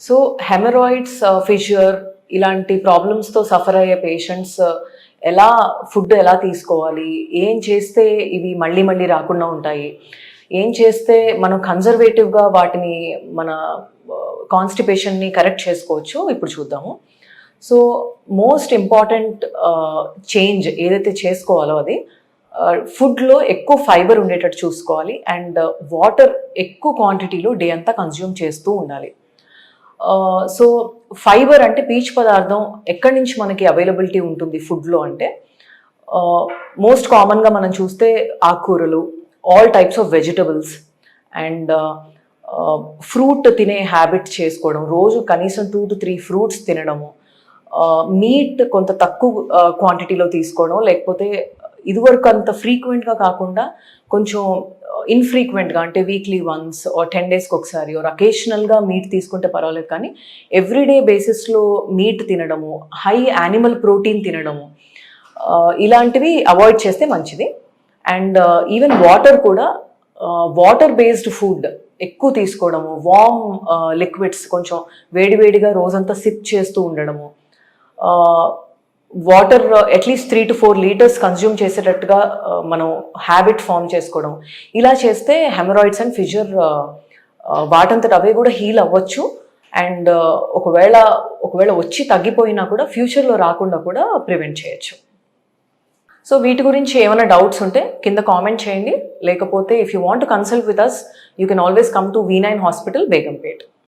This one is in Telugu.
సో హెమరాయిడ్స్ ఫిషర్ ఇలాంటి ప్రాబ్లమ్స్తో సఫర్ అయ్యే పేషెంట్స్ uh, ఎలా ఫుడ్ ఎలా తీసుకోవాలి? ఏం చేస్తే ఇవి మళ్ళీ మళ్ళీ రాకుండా ఉంటాయి? ఏం చేస్తే మనం కన్జర్వేటివ్గా వాటిని మన uh, కాన్స్టిపేషన్ని కరెక్ట్ చేసుకోవచ్చు? ఇప్పుడు చూద్దాము. సో మోస్ట్ ఇంపార్టెంట్ చేంజ్ ఏదైతే చేసుకోవాలో అది uh, ఫుడ్లో ఎక్కువ ఫైబర్ ఉండేటట్టు చూసుకోవాలి. అండ్ వాటర్ ఎక్కువ క్వాంటిటీలో డే అంతా కన్జ్యూమ్ చేస్తూ ఉండాలి. సో ఫైబర్ అంటే పీచు పదార్థం ఎక్కడి నుంచి మనకి అవైలబిలిటీ ఉంటుంది ఫుడ్లో అంటే మోస్ట్ కామన్గా మనం చూస్తే ఆకుకూరలు all types of vegetables and fruit తినే హ్యాబిట్ చేసుకోవడం రోజు కనీసం టూ టు త్రీ ఫ్రూట్స్ తినడము మీట్ కొంత తక్కువ క్వాంటిటీలో తీసుకోవడం లేకపోతే ఇదివరకు అంత ఫ్రీక్వెంట్గా కాకుండా కొంచెం uh, ఇన్ఫ్రీక్వెంట్గా అంటే వీక్లీ వన్స్ ఆర్ టెన్ డేస్కి ఒకసారి ఆర్ అకేషనల్గా మీట్ తీసుకుంటే పర్వాలేదు కానీ ఎవ్రీడే బేసిస్లో మీట్ తినడము హై యానిమల్ ప్రోటీన్ తినడము uh, ఇలాంటివి అవాయిడ్ చేస్తే మంచిది. అండ్ ఈవెన్ వాటర్ కూడా వాటర్ బేస్డ్ ఫుడ్ ఎక్కువ తీసుకోవడము వామ్ లిక్విడ్స్ uh, కొంచెం వేడివేడిగా రోజంతా సిప్ చేస్తూ ఉండడము water at least three to four litres consume చేసేటట్టుగా uh, మనం హ్యాబిట్ ఫామ్ చేసుకోవడం. ఇలా చేస్తే హెమరాయిడ్స్ అండ్ ఫిజర్ వాటంతట అవే కూడా హీల్ అవ్వచ్చు. అండ్ uh, ఒకవేళ ఒకవేళ వచ్చి తగ్గిపోయినా కూడా ఫ్యూచర్లో రాకుండా కూడా ప్రివెంట్ చేయొచ్చు. సో వీటి గురించి ఏమైనా డౌట్స్ ఉంటే కింద కామెంట్ చేయండి. లేకపోతే if you want consult with us you can always come to V nine hospital Begumpet